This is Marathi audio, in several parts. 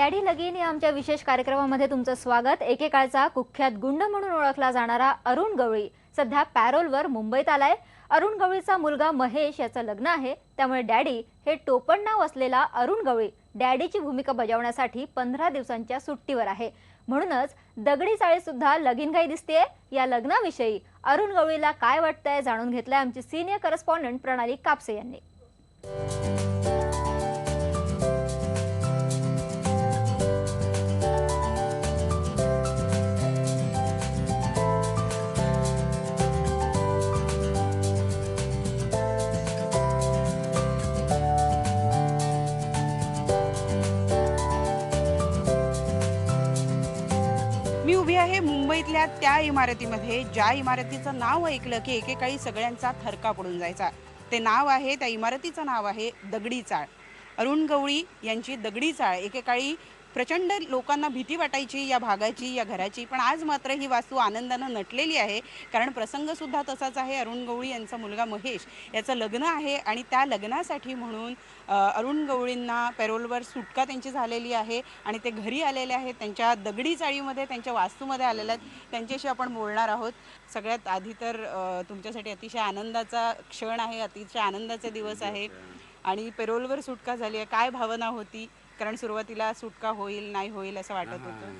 डॅडी लगीन या आमच्या विशेष कार्यक्रमामध्ये तुमचं स्वागत. एकेकाळचा कुख्यात गुंड म्हणून ओळखला जाणारा अरुण गवळी सध्या पॅरोलवर मुंबईत आलाय. अरुण गवळीचा मुलगा महेश याचं लग्न आहे. त्यामुळे डॅडी हे टोपण नाव असलेला अरुण गवळी डॅडीची भूमिका बजावण्यासाठी पंधरा दिवसांच्या सुट्टीवर आहे. म्हणूनच दगडी चाळी सुद्धा लगीनघाई दिसतेय. या लग्नाविषयी अरुण गवळीला काय वाटतंय जाणून घेतलंय आमची सिनियर करस्पॉन्डंट प्रणाली कापसे यांनी. मुंबईतल्या त्या इमारतीमध्ये ज्या इमारतीचं नाव ऐकलं की एकेकाळी सगळ्यांचा थरका पडून जायचा. ते नाव आहे त्या इमारतीचं नाव आहे दगडी चाळ. अरुण गवळी यांची दगडी चाळ एकेकाळी प्रचंड लोकांना भीती वाटायची या भागाची या घराची. पण आज मात्र ही वास्तू आनंदानं नटलेली आहे. कारण प्रसंगसुद्धा तसाच आहे. अरुण गवळी यांचा मुलगा महेश याचं लग्न आहे. आणि त्या लग्नासाठी म्हणून अरुण गवळींना पॅरोलवर सुटका त्यांची झालेली आहे. आणि ते घरी आलेले आहेत. त्यांच्या दगडी चाळीमध्ये त्यांच्या वास्तूमध्ये आलेले आहेत. त्यांच्याशी आपण बोलणार आहोत. सगळ्यात आधी तर तुमच्यासाठी अतिशय आनंदाचा क्षण आहे. अतिशय आनंदाचे दिवस आहे. आणि पेरोलवर सुटका झाली आहे. काय भावना होती? कारण सुरुवातीला सुटका होईल नाही होईल असं वाटत होतं.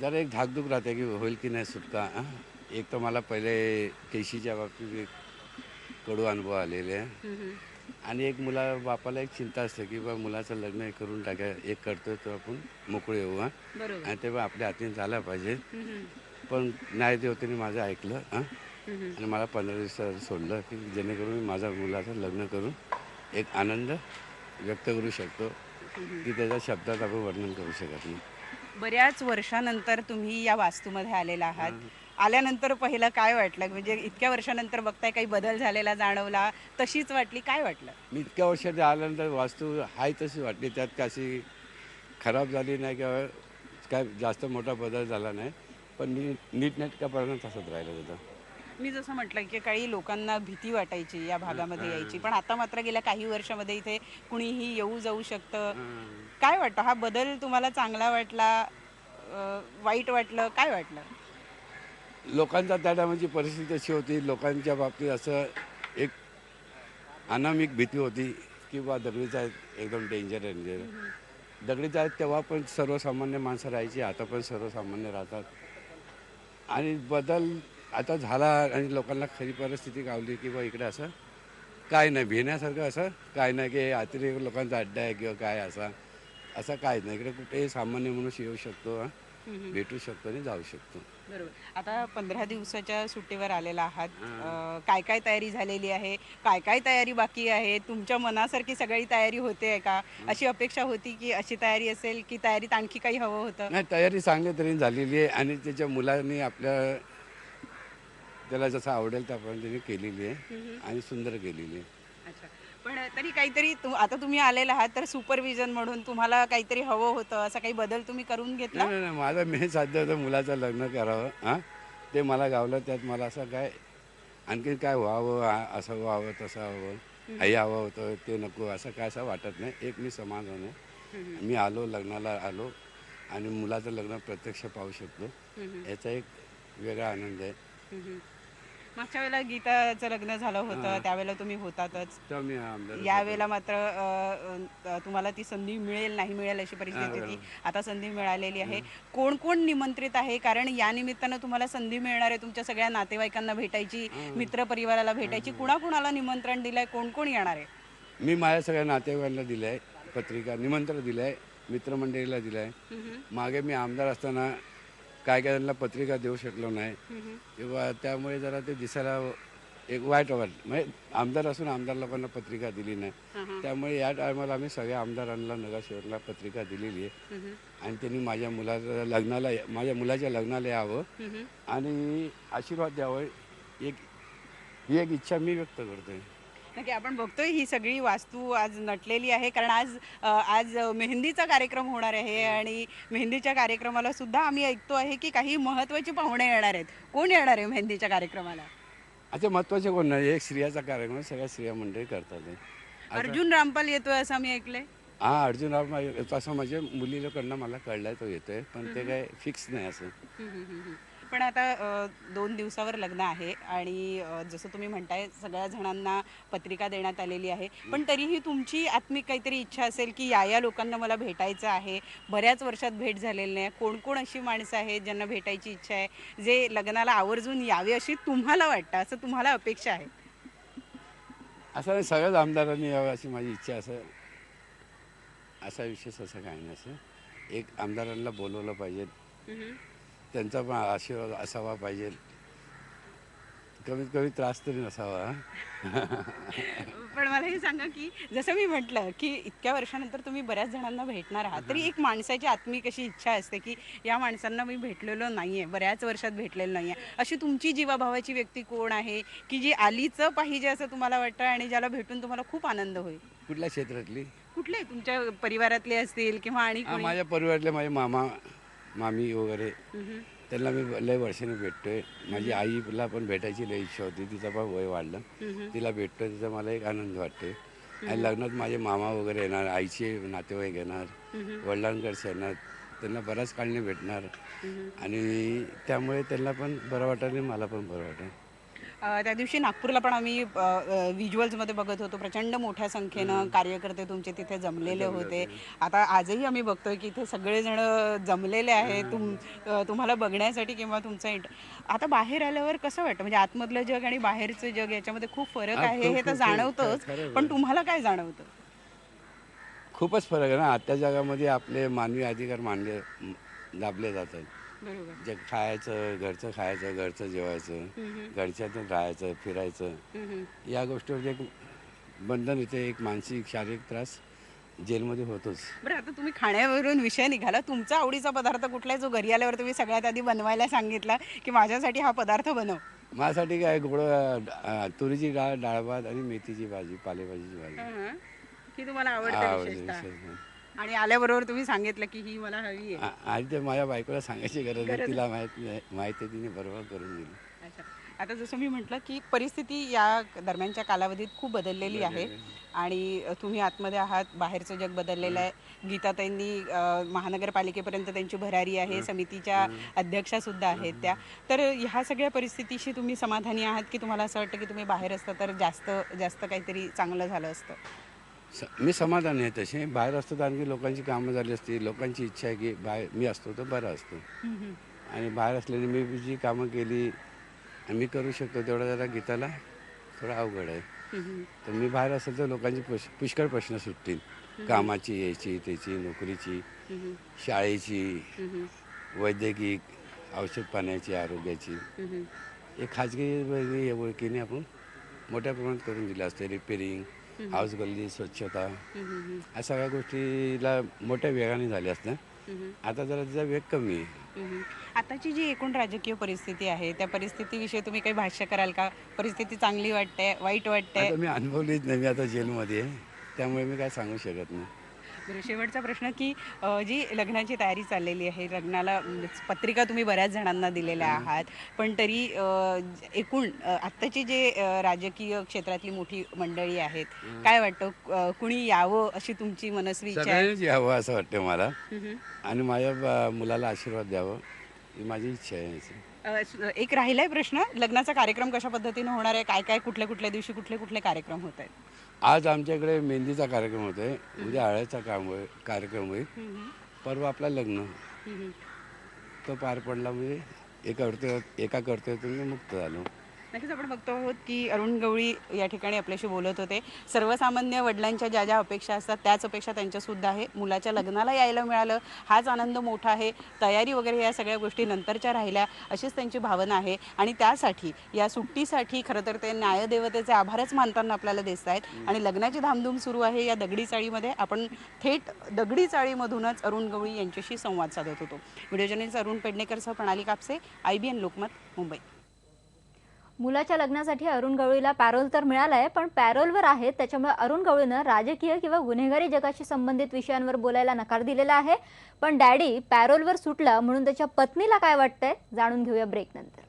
जरा एक धाकधूक राहते की होईल की नाही सुटका हं? एक तर मला पहिले केशीच्या बाबतीत एक कडू अनुभव आलेले आहे. आणि एक मुला बापाला एक चिंता असते की बा मुलाचं लग्न हे करून टाका एक करतो तर आपण मोकळे येऊ हां? बरोबर. आणि तेव्हा आपल्या हातीने झाला पाहिजे. हम्म, पण न्यायदेवतेने माझं ऐकलं हां? हम्म, आणि मला पंधरा दिवसात सोडलं की जेणेकरून मी माझ्या मुलाचं लग्न करून एक आनंद व्यक्त करू शकतो की त्याच्या शब्दात आपण वर्णन करू शकत नाही. बऱ्याच वर्षानंतर तुम्ही या वास्तूमध्ये आलेला आहात. आल्यानंतर पहिलं काय वाटलं? म्हणजे इतक्या वर्षानंतर बघताय काही बदल झालेला जाणवला तशीच वाटली काय वाटलं? मी इतक्या वर्षात आल्यानंतर वास्तू आहे तशी वाटली. त्यात कशी खराब झाली नाही किंवा काय जास्त मोठा बदल झाला नाही. पण नी नीटनेटकापर्यंत तसंच राहिलं होतं. मी जसं म्हटलं की काही लोकांना भीती वाटायची या भागामध्ये यायची. पण आता मात्र गेल्या काही वर्षामध्ये इथे कुणीही येऊ जाऊ शकतं. काय वाटतं? हा बदल तुम्हाला चांगला वाटला? अं, वाईट वाटलं? काय वाटलं? लोकांचा त्या टायमाची परिस्थिती अशी होती. लोकांच्या बाबतीत असं एक अनामिक भीती होती की बा दगडीचा एकदम डेंजर डेंजर दगडीचा तेव्हा पण सर्वसामान्य माणसं राहायची आता पण सर्वसामान्य राहतात. आणि बदल आता झाला आणि लोकांना खरी परिस्थिती गावली की बा इकडे असं काय नाही भिण्यासारखं असं काय नाही की अतिरेक लोकांचा अड्डा आहे किंवा काय असा असं काय नाही. इकडे कुठेही सामान्य मनुष्य येऊ शकतो. भेटू शकतो आणि जाऊ शकतो. बरोबर. आता पंधरा दिवसाच्या सुट्टीवर आलेला आहात. काय काय तयारी झालेली आहे? काय काय तयारी बाकी आहे? तुमच्या मनासारखी सगळी तयारी होते आहे का अशी अपेक्षा होती की अशी तयारी असेल की तयारीत आणखी काही हवं होतं? नाही तयारी चांगल्या तऱ्हेने झालेली आहे आणि त्याच्या मुलांनी आपल्या त्याला जसं आवडेल त्याप्रमाणे त्यांनी केलेली आहे आणि सुंदर केलेली आहे. अच्छा. पण तरी काहीतरी तु- आता तुम्ही आलेला आहात तर सुपरविजन म्हणून तुम्हाला काहीतरी हवं होतं असं काही बदल तुम्ही करून घेतला? नाही नाही नाही, माझं मेन साध्य होतं मुलाचं लग्न करावं हां? ते मला गावलं त्यात मला असं काय आणखी काय व्हावं आ- असं व्हावं तसं हवं आई हवं होतं ते नको असं काय असं वाटत नाही. एक मी समाधान आहे मी आलो लग्नाला आलो आणि मुलाचं लग्न प्रत्यक्ष पाहू शकतो. याचा एक वेगळा आनंद आहे. मागच्या वेळेला गीताचं लग्न झालं होतं त्यावेळेला तुम्ही होतातच. तेव्हा मी आमदार यावेळेला मात्र अ, अ, तुम्हाला ती संधी मिळेल नाही मिळेल अशी परिस्थिती होती. आता संधी मिळालेली आहे. कोण कोण निमंत्रित आहे? कारण या निमित्तानं तुम्हाला संधी मिळणार आहे. तुमच्या सगळ्या नातेवाईकांना भेटायची मित्र परिवाराला भेटायची कुणाकुणाला निमंत्रण दिलंय? कोण कोण येणार आहे? मी माझ्या सगळ्या नातेवाईकांना दिलं आहे पत्रिका निमंत्रण दिलं आहे मित्रमंडळीला दिलं आहे मागे मी आमदार असताना काय काय त्यांना पत्रिका देऊ शकलो नाही. किंवा त्यामुळे जरा ते दिसायला एक वाईट वाट म्हणजे आमदार असून आमदार लोकांना पत्रिका दिली नाही. त्यामुळे या टायमाला आम्ही सगळ्या आमदारांना नगरसेवकला पत्रिका दिलेली आहे. आणि त्यांनी माझ्या मुलाच्या लग्नाला माझ्या मुलाच्या लग्नाला यावं. आणि आशीर्वाद द्यावं. एक ही एक इच्छा मी व्यक्त करतोय. नक्की आपण बघतोय ही सगळी वास्तू आज नटलेली आहे. कारण आज आज मेहंदीचा कार्यक्रम होणार आहे आणि मेहंदीच्या कार्यक्रमाला सुद्धा आम्ही ऐकतो आहे की काही महत्त्वाचे पाहुणे येणार आहेत. कोण येणार आहे मेहंदीच्या कार्यक्रमाला? अच्छा महत्त्वाचे कोण नाही? एक स्त्रियाचा कार्यक्रम सगळ्या स्त्रिया मंडळी करतात. अर्जुन रामपाल येतोय असं मी ऐकलंय. हा अर्जुन राव मा- तसं म्हणजे मुलीकडनं मला कळलं तो येतोय पण ते काय फिक्स नाही असं. पण आता दोन दिवसावर लग्न आहे आणि जसं तुम्ही म्हणताय सगळ्या जणांना पत्रिका देण्यात आलेली आहे. पण तरीही तुमची आत्मिक काहीतरी इच्छा असेल की या या लोकांना मला भेटायचं आहे बऱ्याच वर्षात भेट झालेली नाही. कोण कोण अशी माणसं आहेत ज्यांना भेटायची इच्छा आहे जे लग्नाला आवर्जून यावे अशी तुम्हाला वाटतं? असं तुम्हाला अपेक्षा आहे? असं नाही, सगळ्याच आमदारांनी यावं अशी माझी इच्छा असं असा विशेष असं काही नाही असं. एक आमदारांना बोलवलं पाहिजे. त्यांचा पण आशीर्वाद असावा पाहिजे. कमीत कमी त्रास तरी नसावा पण मला हे सांगा की जसं मी म्हटलं की इतक्या वर्षानंतर तुम्ही बऱ्याच जणांना भेटणार आहात तरी एक माणसाची आत्मिक अशी इच्छा असते की या माणसांना मी भेटलेलो नाहीये बऱ्याच वर्षात भेटलेलो नाहीये. अशी तुमची जीवाभावाची व्यक्ती कोण आहे की जी आलीच पाहिजे असं तुम्हाला वाटतं आणि ज्याला भेटून तुम्हाला खूप आनंद होईल? कुठल्या क्षेत्रातली? कुठले? तुमच्या परिवारातले असतील किंवा आणि? माझ्या परिवारातले माझे मामा मामी वगैरे. त्यांना मी लय वर्षाने भेटतोय. माझी आईला पण भेटायची लय इच्छा होती तिचं पण वय वाढलं. तिला भेटतोय तिचा मला एक आनंद वाटतोय. आणि लग्नात माझे मामा वगैरे येणार आईचे नातेवाईक येणार वडिलांकडचे येणार त्यांना बऱ्याच काळने भेटणार. आणि त्यामुळे त्यांना पण बरं वाटेल आणि मला पण बरं वाटेल. त्या दिवशी नागपूरला पण आम्ही व्हिज्युअल्समध्ये बघत होतो. प्रचंड मोठ्या संख्येनं कार्यकर्ते तुमचे तिथे जमलेले होते. आता आजही आम्ही बघतोय की इथे सगळेजण जमलेले आहेत. तुम तुम्हाला बघण्यासाठी किंवा तुमचा इंट आता बाहेर आल्यावर कसं वाटतं? म्हणजे आतमधलं जग आणि बाहेरचं जग याच्यामध्ये खूप फरक आहे हे तर जाणवतंच. पण तुम्हाला काय जाणवतं? खूपच फरक आहे ना. आजच्या जगामध्ये आपले मानवी अधिकार मानले दाबले जातात. बरोबर. जे खायचं घरचं खायचं घरचं जेवायचं घरच्यातून राहायचं फिरायचं. या गोष्टीवर एक बंधन येते एक मानसिक शारीरिक त्रास जेलमध्ये होतोच. बरं आता तुम्ही खाण्यावरून विषय निघाला. तुमचा आवडीचा पदार्थ कुठला आहे? जो घरी आल्यावर तुम्ही सगळ्यात आधी बनवायला सांगितला की माझ्यासाठी हा पदार्थ बनव. माझ्यासाठी काय गोड अं, तुरीची डाळ डाळ भात आणि मेथीची भाजी पालेभाजीची भाजी. की तुम्हाला आवडतं आवडते विशेषतः? विशेष नाही. आणि आल्याबरोबर तुम्ही सांगितलं की ही मला हवी आहे. आ- आणि ते माझ्या बायकोला सांगायची गरज नाही तिला माहीत नाही माहिती आहे, तिने बरोबर करून दिली. अच्छा. आता जसं मी म्हटलं की परिस्थिती या दरम्यानच्या कालावधीत खूप बदललेली आहे. आणि तुम्ही आतमध्ये आहात बाहेरचं जग बदललेलं आहे. गीताताईंनी अ, महानगरपालिकेपर्यंत त्यांची भरारी आहे समितीच्या अध्यक्षा सुद्धा आहेत त्या. तर ह्या सगळ्या परिस्थितीशी तुम्ही समाधानी आहात की तुम्हाला असं वाटतं की तुम्ही बाहेर असता तर जास्त जास्त काहीतरी चांगलं झालं असतं? स- मी समाधानी आहे तसे. बाहेर असतो तर आणखी लोकांची कामं झाली असती लोकांची इच्छा आहे की बाहेर मी असतो तर बरं असतो. आणि बाहेर असल्याने मी जी कामं केली आणि मी करू शकतो तेवढं जरा गीताला थोडं अवघड आहे. तर मी बाहेर असेल तर लोकांची पुष पुष्कळ प्रश्न सुटतील. कामाची याची त्याची नोकरीची शाळेची वैद्यकीय औषध पाण्याची आरोग्याची. हे खाजगी ओळखीने आपण मोठ्या प्रमाणात करून दिलं असते. रिपेरिंग हाऊस गल्ली स्वच्छता या सगळ्या गोष्टीला मोठ्या वेगाने झाल्या असत्या आता जरा त्याचा वेग कमी आहे. आताची जी एकूण राजकीय परिस्थिती आहे त्या परिस्थितीविषयी तुम्ही काही भाष्य कराल का? परिस्थिती चांगली वाटते वाईट वाटते? मी अनुभवलीच नाही मी आता जेलमध्ये आहे. त्यामुळे मी काय सांगू शकत नाही. बरं शेवटचा प्रश्न की अ, जी लग्नाची तयारी चाललेली आहे लग्नाला म्हणजे पत्रिका तुम्ही बऱ्याच जणांना दिलेल्या आहात पण तरी अ, एकूण अ, आत्ताची जे अ, राजकीय क्षेत्रातली मोठी मंडळी आहेत काय वाटतं? अ, कुणी यावं अशी तुमची मनस्वी इच्छा आहे? सगळ्यांनीच यावं असं वाटतं मला. हम्म. आणि माझ्या ब- मुलाला आशीर्वाद द्यावं ही माझी इच्छा आहे याची. अ, स- एक राहिलाय प्रश्न लग्नाचा कार्यक्रम कशा पद्धतीने होणार आहे काय काय कुठल्या कुठल्या दिवशी कुठले कुठले कार्यक्रम होत आहेत? आज आमच्याकडे मेहंदीचा कार्यक्रम होतोय. उद्या हळदचा काम होईल कार्यक्रम होईल. परवा आपला लग्न. तो पार पडला म्हणजे एका कर्तव्य एका कर्तव्यातून मी मुक्त झालो. नक्कीच आपण बघतो आहोत की अरुण गवळी या ठिकाणी आपल्याशी बोलत होते. सर्वसामान्य वडिलांच्या ज्या ज्या अपेक्षा असतात त्याच अपेक्षा त्यांच्यासुद्धा आहे. मुलाच्या लग्नाला यायला मिळालं हाच आनंद मोठा आहे. तयारी वगैरे या सगळ्या गोष्टी नंतरच्या राहिल्या अशीच त्यांची भावना आहे. आणि त्यासाठी या सुट्टीसाठी खरं तर ते न्यायदेवतेचे आभारच मानताना आपल्याला दिसत आहेत आणि लग्नाची धामधूम सुरू आहे. या दगडी चाळीमध्ये आपण थेट दगडी चाळीमधूनच अरुण गवळी यांच्याशी संवाद साधत होतो. Video journalist Arun पेडणेकरसह Pranali Kapse I B N Lokmat Mumbai. मुलाच्या लग्नासाठी अरुण गवळीला पॅरोल तर मिळालाय पण पॅरोलवर आहे त्याच्यामुळे अरुण गवळीनं राजकीय किंवा गुन्हेगारी जगाशी संबंधित विषयांवर बोलायला नकार दिलेला आहे. पण डॅडी पॅरोलवर सुटला म्हणून त्याच्या पत्नीला काय वाटतंय? जाणून घेऊया ब्रेक नंतर.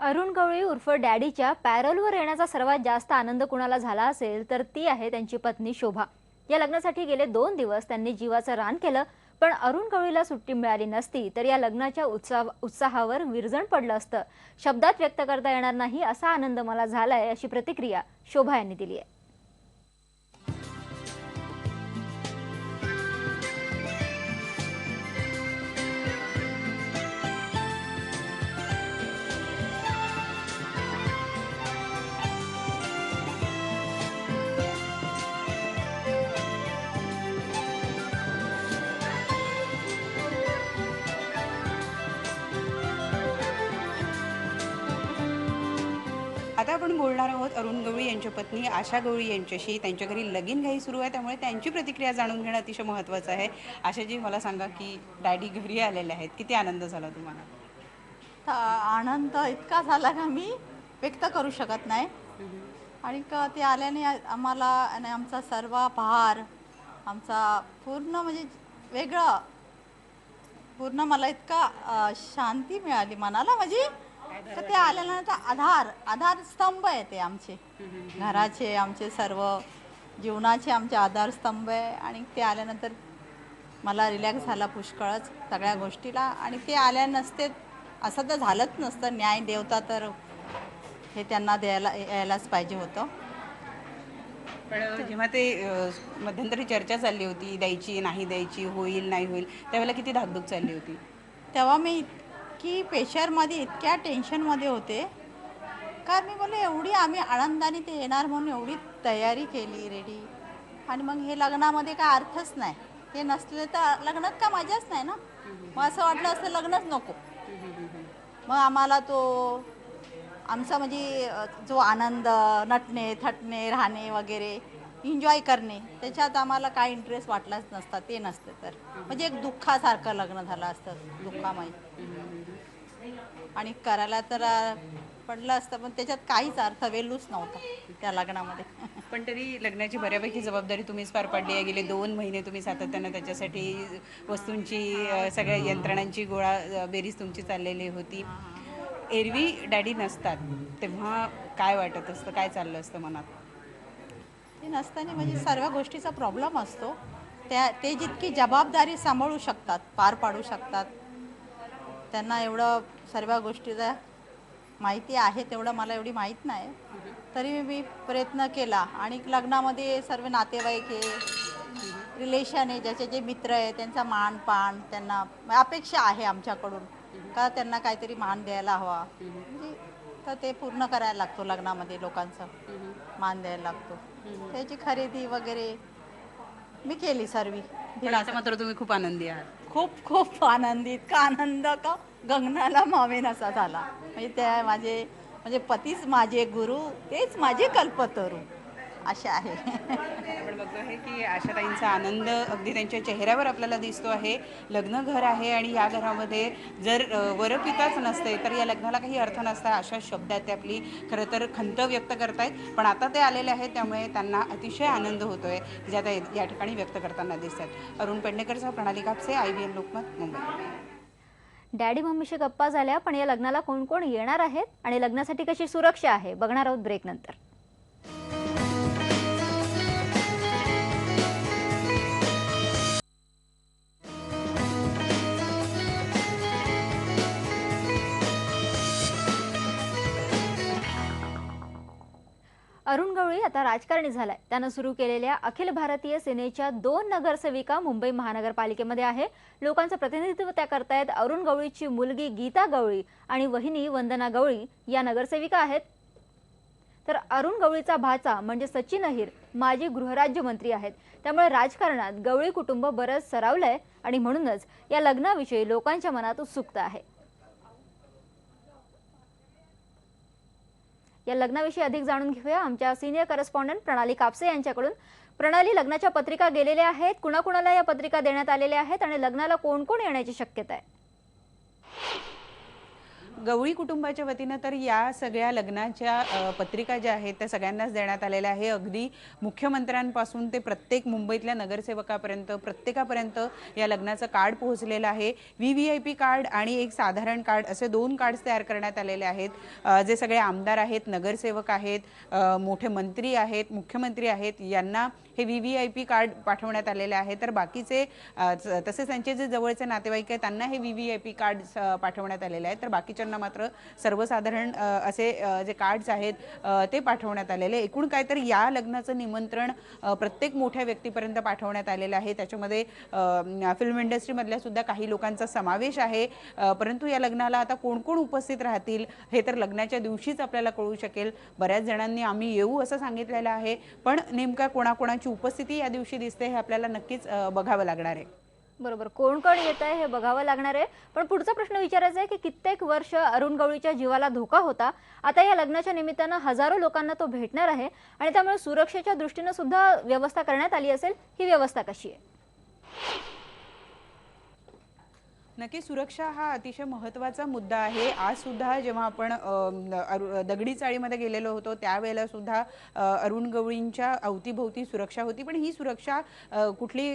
अरुण गवळी उर्फ डॅडीच्या पॅरलवर येण्याचा सर्वात जास्त आनंद कुणाला झाला असेल तर ती आहे त्यांची पत्नी शोभा. या लग्नासाठी गेले दोन दिवस त्यांनी जीवाचं रान केलं पण अरुण गवळीला सुट्टी मिळाली नसती तर या लग्नाच्या उत्साह उत्साहावर विरजण पडलं असतं. शब्दात व्यक्त करता येणार नाही असा आनंद मला झालाय अशी प्रतिक्रिया शोभा यांनी दिली आहे. आता आपण बोलणार आहोत अरुण गवळी यांच्या पत्नी आशा गवळी यांच्याशी. त्यांच्या घरी लगीन घाई सुरू आहे त्यामुळे त्यांची प्रतिक्रिया जाणून घेणं अतिशय महत्त्वाचं आहे. आशाजी मला सांगा की डॅडी घरी आलेले आहेत. किती आनंद झाला तुम्हाला? आनंद इतका झाला का मी व्यक्त करू शकत नाही. आणि का ते आल्याने आम्हाला आणि आमचा सर्व भार आमचा पूर्ण म्हणजे वेगळं पूर्ण मला इतका शांती मिळाली मनाला. म्हणजे का ते आल्यानंतर आधार आधार स्तंभ आहे ते आमचे. घराचे आमचे सर्व जीवनाचे आमचे आधारस्तंभ आहे. आणि ते आल्यानंतर मला रिलॅक्स झाला पुष्कळच सगळ्या गोष्टीला. आणि ते आल्या नसते असं तर झालंच नसतं. न्याय देवता तर हे त्यांना द्यायला यायलाच पाहिजे होतं. पण जेव्हा ते मध्यंतरी चर्चा चालली होती द्यायची नाही द्यायची होईल नाही होईल त्यावेळेला किती धाकधूक चालली होती? तेव्हा मी की प्रेशरमध्ये इतक्या टेन्शनमध्ये होते. कारण मी बोलले एवढी आम्ही आनंदाने ते येणार म्हणून एवढी तयारी केली रेडी आणि मग हे लग्नामध्ये काय अर्थच नाही. ते नसले तर लग्नात का मजाच नाही ना? मग असं वाटलं असतं लग्नच नको. मग आम्हाला तो आमचा म्हणजे जो आनंद नटणे थटणे राहणे वगैरे एन्जॉय करणे त्याच्यात आम्हाला काय इंटरेस्ट वाटलाच नसता ते नसतं तर. म्हणजे एक दुःखासारखं लग्न झालं असतं दुःखामय. आणि करायला तर पडलं असतं पण त्याच्यात काहीच अर्थ वेलूच नव्हता त्या लग्नामध्ये. पण तरी लग्नाची बऱ्यापैकी जबाबदारी तुम्हीच पार पाडली आहे. गेले दोन महिने तुम्ही सातत्यानं त्याच्यासाठी वस्तूंची सगळ्या यंत्रणांची गोळा बेरीज तुमची चाललेली होती. एरवी डॅडी नसतात तेव्हा काय वाटत असतं? काय चाललं असतं मनात? ते नसताना म्हणजे सर्व गोष्टीचा प्रॉब्लेम असतो. त्या ते जितकी जबाबदारी सांभाळू शकतात पार पाडू शकतात त्यांना एवढं सर्व गोष्टीचा माहिती आहे तेवढं मला एवढी माहीत नाही. तरी मी प्रयत्न केला आणि लग्नामध्ये सर्व नातेवाईक आहे रिलेशन आहे ज्याचे जे मित्र आहे त्यांचा मान पान त्यांना अपेक्षा आहे आमच्याकडून का त्यांना काहीतरी मान द्यायला हवा. म्हणजे तर ते पूर्ण करायला लागतो लग्नामध्ये लोकांचं मान द्यायला लागतो. त्याची खरेदी वगैरे मी केली सर्व. मात्र तुम्ही खूप आनंदी आहात. खूप खूप आनंदी इतका आनंद का? गगनाला मावेन असा झाला. म्हणजे त्या माझे म्हणजे पतीच माझे गुरु तेच माझे कल्पतरू. असे आहे. आपण बघतो आहे की आशाताईंचा आनंद अगदी त्यांच्या चेहऱ्यावर आपल्याला दिसतो आहे. लग्न घर आहे आणि या घरामध्ये जर वरपिताच नसते तर या लग्नाला काही अर्थ नसता अशा शब्दात ते आपली खरं तर खंत व्यक्त करतायत. पण आता ते आलेले आहेत त्यामुळे त्यांना अतिशय आनंद होतोय जे आता या ठिकाणी व्यक्त करताना दिसतात. Arun पेडणेकरचा Pranali Kapse I B N Lokmat Mumbai. Daddy मम्मीशी गप्पा झाल्या पण या लग्नाला कोण कोण येणार आहेत? आणि लग्नासाठी कशी सुरक्षा आहे? बघणार आहोत ब्रेक नंतर. अरुण गवळी आता राजकारणी झालाय. त्यानं सुरू केलेल्या अखिल भारतीय सेनेच्या दोन नगरसेविका मुंबई महानगरपालिकेमध्ये आहे. लोकांचं प्रतिनिधित्व त्या करतायत अरुण गवळीची मुलगी गीता गवळी आणि वहिनी वंदना गवळी या नगरसेविका आहेत. तर अरुण गवळीचा भाचा म्हणजे सचिन अहिर माजी गृहराज्यमंत्री आहेत. त्यामुळे राजकारणात गवळी कुटुंब बरंच सरावलंय आणि म्हणूनच या लग्नाविषयी लोकांच्या मनात उत्सुकता आहे. या लग्नाविषयी अधिक जाणून घेऊया. आमच्या सिनियर करस्पॉन्डंट प्रणाली कापसे यांच्याकडून. प्रणाली लग्नाच्या पत्रिका गेलेल्या आहेत. कुणाकुणाला या पत्रिका देण्यात आलेल्या आहेत आणि लग्नाला कोण कोण येण्याची शक्यता आहे? गवळी कुटुंबाच्या वतीनं तर या सगळ्या लग्नाच्या पत्रिका ज्या आहेत त्या सगळ्यांनाच देण्यात आलेल्या आहे. अगदी मुख्यमंत्र्यांपासून ते प्रत्येक मुंबईतल्या नगरसेवकापर्यंत प्रत्येकापर्यंत या लग्नाचं कार्ड पोहोचलेलं आहे. V V I P card आणि एक साधारण कार्ड असे दोन कार्ड्स तयार करण्यात आलेले आहेत. जे सगळे आमदार आहेत नगरसेवक आहेत मोठे मंत्री आहेत मुख्यमंत्री आहेत यांना हे V V I P card पाठवण्यात आलेले आहे. तर बाकीचे तसेच त्यांचे जे जवळचे नातेवाईक आहेत त्यांना हे V V I P card पाठवण्यात आलेले आहेत तर बाकीच्या लोकांना मात्र सर्वसाधारण असे जे कार्ड्स आहेत ते पाठवण्यात आलेले एकूण काय तर या लग्नाचं निमंत्रण प्रत्येक मोठ्या व्यक्तीपर्यंत पाठवण्यात आलेलं आहे. त्याच्यामध्ये फिल्म इंडस्ट्रीमधल्या सुद्धा काही लोकांचा समावेश आहे. परंतु या लग्नाला आता कोण कोण उपस्थित राहतील हे तर लग्नाच्या दिवशीच आपल्याला कळू शकेल. बऱ्याच जणांनी आम्ही येऊ असं सांगितलेलं आहे पण नेमका कोणाकोणाची उपस्थिती या दिवशी दिसते हे आपल्याला नक्कीच बघावं लागणार आहे. बरोबर. कोण कोण येत आहे हे बघावं लागणार आहे. पण पुढचा प्रश्न विचारायचा आहे की कित्येक वर्ष अरुण गवळीच्या जीवाला धोका होता. आता या लग्नाच्या निमित्तानं हजारो लोकांना तो भेटणार आहे आणि त्यामुळे सुरक्षेच्या दृष्टीनं सुद्धा व्यवस्था करण्यात आली असेल. ही व्यवस्था कशी आहे? नक्की सुरक्षा हा अतिशय महत्त्वाचा मुद्दा आहे. आज सुद्धा जेव्हा आपण अरु- दगडी चाळीमध्ये गेलेलो होतो त्यावेळेला सुद्धा अरुण गवळींच्या अवतीभोवती सुरक्षा होती. पण ही सुरक्षा कुठली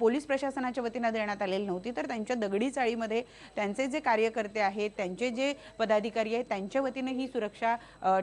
पोलीस प्रशासनाच्या वतीनं देण्यात आलेली नव्हती. तर त्यांच्या दगडी चाळीमध्ये त्यांचे जे कार्यकर्ते आहेत त्यांचे जे पदाधिकारी आहेत त्यांच्या वतीनं ही सुरक्षा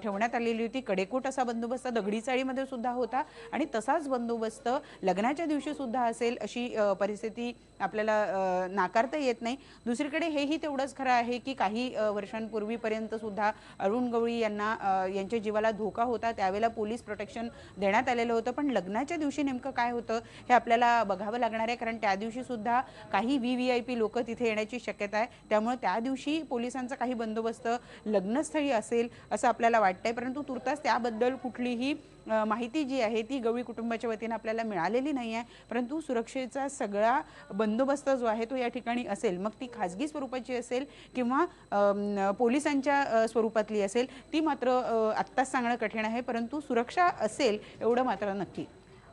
ठेवण्यात आलेली होती. कडेकोट असा बंदोबस्त दगडी चाळीमध्ये सुद्धा होता. आणि तसाच बंदोबस्त लग्नाच्या दिवशी सुद्धा असेल अशी परिस्थिती आपल्याला नाकारता तर येत नाही. दुसरीकडे हेही तेवढंच खरं आहे की काही वर्षांपूर्वीपर्यंत सुद्धा अरुण गवळी यांना यांच्या जीवाला धोका होता. त्यावेळेला पोलीस प्रोटेक्शन देण्यात आलेलं होतं. पण लग्नाच्या दिवशी नेमकं काय होतं हे आपल्याला बघावं लागणार आहे. कारण त्या दिवशी सुद्धा काही व्ही व्ही आय पी लोक तिथे येण्याची शक्यता आहे. त्यामुळे त्या दिवशी पोलिसांचा काही बंदोबस्त लग्नस्थळी असेल असं आपल्याला वाटतंय. परंतु तुर्तास त्याबद्दल कुठलीही माहिती जी आहे ती गवळी कुटुंबाच्या वतीनं आपल्याला मिळालेली नाही आहे. परंतु सुरक्षेचा सगळा बंदोबस्त जो आहे तो या ठिकाणी असेल मग ती खाजगी स्वरूपाची असेल किंवा पोलिसांच्या स्वरूपातली असेल ती मात्र आत्ताच सांगणं कठीण आहे. परंतु सुरक्षा असेल एवढं मात्र नक्की.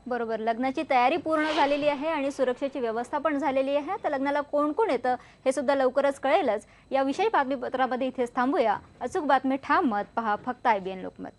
बरोबर. लग्नाची तयारी पूर्ण झालेली आहे आणि सुरक्षेची व्यवस्था पण झालेली आहे. तर लग्नाला कोण कोण येतं हे सुद्धा लवकरच कळेलच. या विषयी बातमीपत्रामध्ये इथेच थांबूया. अचूक बातमी ठाम मत. पहा फक्त आय बी एन लोकमत.